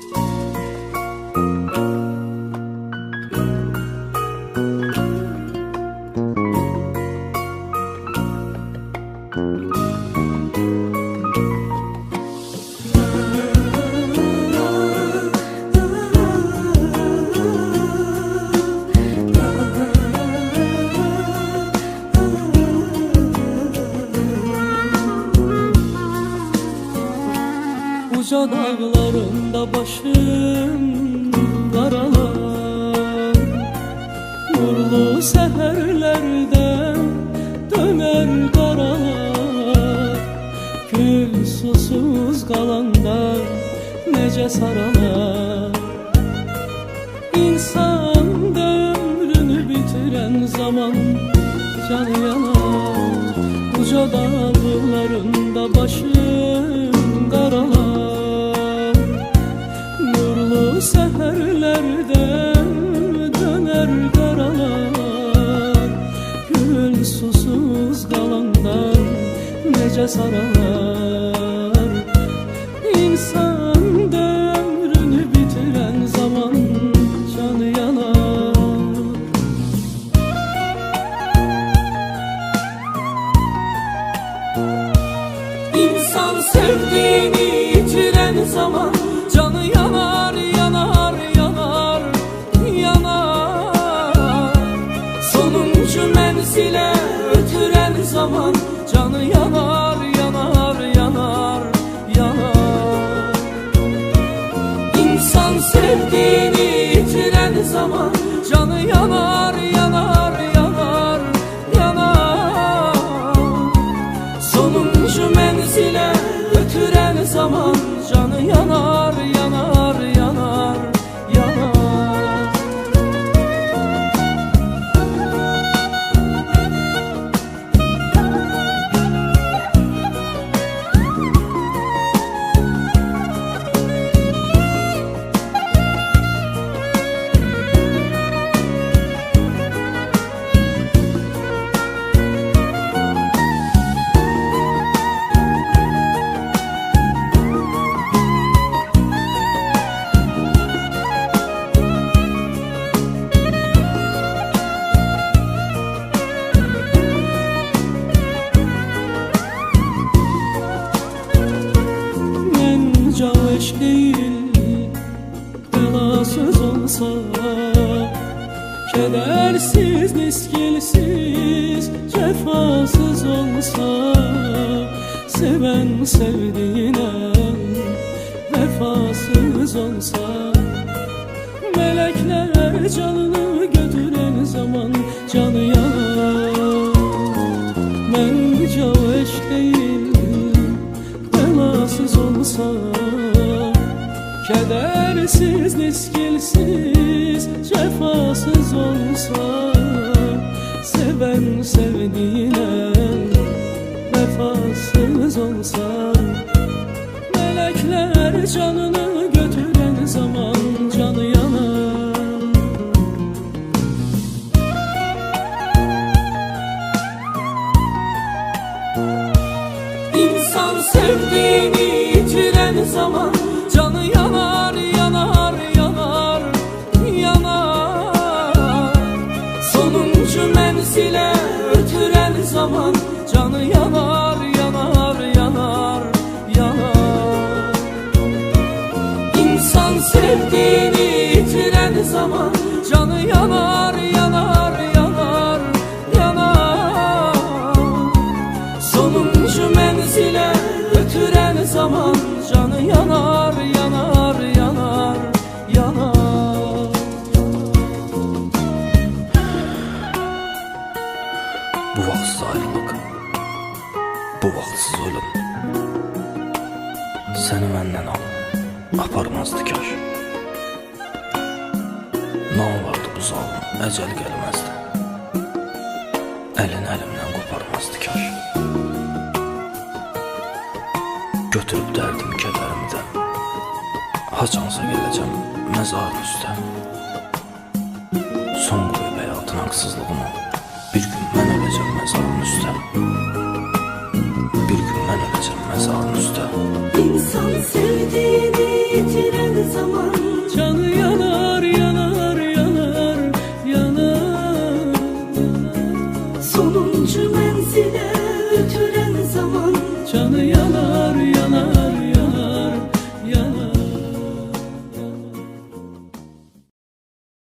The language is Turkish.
Música Uca dağlarında başım karalar Nurlu seherlerde döner karalar Gül susuz kalanda nece saralar. İnsan ömrünü bitiren zaman canı yanar. Uca dağlarında başım susuz kalandan nece saralar İnsan ömrünü bitiren zaman canı yanar. İnsan sevdiğini yitiren zaman zaman Canı yanar, yanar, yanar, yanar. İnsan sevdiğini yitiren zaman Canı yanar, yanar, yanar, yanar. Sonuncu menzile götüren zaman Canı yanar, yanar, Kedersiz, miskilsiz Cefasız olsa Seven sevdiğine Vefasız olsa Melekler canını götüren zaman Canı yanar. Mence eşk değil belasız olsa Kedersiz, miskilsiz, cefasız olsa Seven sevdiğine vefasız olsa Melekler canını götüren zaman canı yanar. İnsan sevdiğini yitiren zaman Menzile ötüren zaman Canı yanar, yanar, yanar, yanar. İnsan sevdiğini yitiren zaman Canı yanar, yanar, yanar, yanar. Sonuncu menzile götüren zaman Canı yanar, vaxtsız ölüm Səni məndən al, aparmazdı kaş Nə olardı bu zalım, əcəl gəlməzdi Əlin əlimdən qoparmazdı kaş Götürüb dərdim kədərimi də Haçansa gələcəm məzarın üstə Son qoyub həyatın haqsızlığını